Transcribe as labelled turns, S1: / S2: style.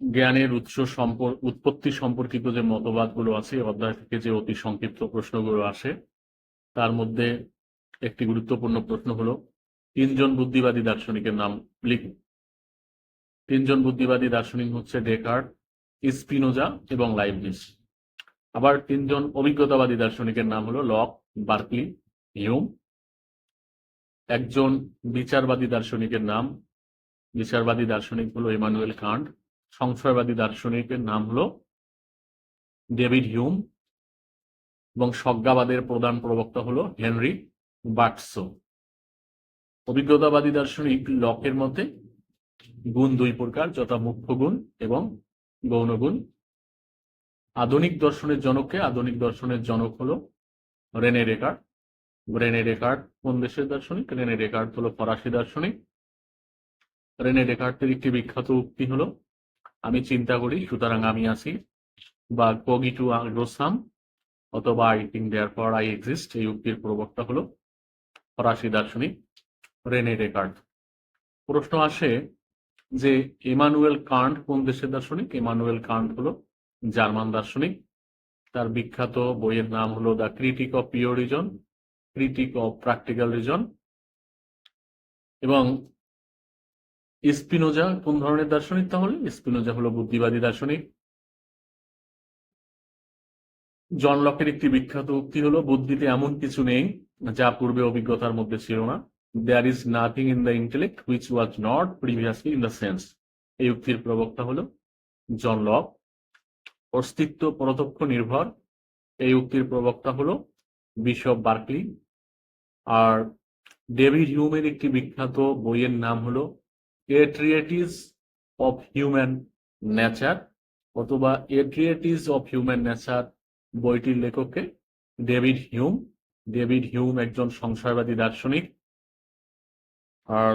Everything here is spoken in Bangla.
S1: জ্ঞানের উৎস সম্পর উৎপত্তি সম্পর্কিত যে মতবাদগুলো আছে অধ্যায় থেকে যে অতি সংক্ষিপ্ত প্রশ্নগুলো আসে, তার মধ্যে একটি গুরুত্বপূর্ণ প্রশ্ন হলো, তিনজন বুদ্ধিবাদী দার্শনিকের নাম লিখুন। তিনজন বুদ্ধিবাদী দার্শনিক হচ্ছে ডেকার্ট, স্পিনোজা এবং লাইবনিস আবার তিনজন অভিজ্ঞতাবাদী দার্শনিকের নাম হলো লক, বার্কলি হিউম একজন বিচারবাদী দার্শনিকের নাম, বিচারবাদী দার্শনিক হলো ইমানুয়েল কান্ট। সংশয়বাদী দার্শনিকের নাম হলো ডেভিড হিউম এবং সজ্ঞাবাদের প্রধান প্রবক্তা হলো হেনরি বাটসো। অভিজ্ঞতাবাদী দার্শনিক লকের মতে, গুণ দুই প্রকার, যথা মুখ্য গুণ এবং গৌণ গুণ। আধুনিক দর্শনের জনককে আধুনিক দর্শনের জনক হলো রেনে ডেকার্ট। রেনে ডেকার্ট কোন দেশের দার্শনিক? রেনে ডেকার্ট হলো ফরাসি দার্শনিক। রেনে ডেকার্টের একটি বিখ্যাত উক্তি হলো আমি চিন্তা করি, সুতরাং আমি আছি বা কগিটু রোসাম অথবা I think therefore I exist এই উক্তির প্রবক্তা হলো ফরাসি দার্শনিক রেনে ডেকার্ট। প্রশ্ন আসে যে ইমানুয়েল কান্ট কোন দেশের দার্শনিক? এমানুয়েল কান্ট হলো জার্মান দার্শনিক। তার বিখ্যাত বইয়ের নাম হলো the critique of pure reason, critique of practical reason এবং স্পিনোজা কোন ধরনের দার্শনিক তাহলে? স্পিনোজা হলো বুদ্ধিবাদী দার্শনিক। জন লকের একটি বিখ্যাত উক্তি হলো, বুদ্ধিতে এমন কিছু নেই যা পূর্বে অভিজ্ঞতার মধ্যে ছিল না। There is nothing in the intellect which was not previously in the sense এই উক্তির প্রবক্তা হলো জন লক। অস্তিত্ব প্রত্যক্ষ নির্ভর। এই উক্তির প্রবক্তা হলো বিশপ বার্কলি। আর ডেভিড হিউমের একটি বিখ্যাত বইয়ের নাম হলো এট্রিয়েটিস অফ হিউম্যান নেচার অথবা এট্রিয়েটিস অফ হিউম্যান নেচার বইটির লেখককে ডেভিড হিউম ডেভিড হিউম একজন সংশয়বাদী দার্শনিক। আর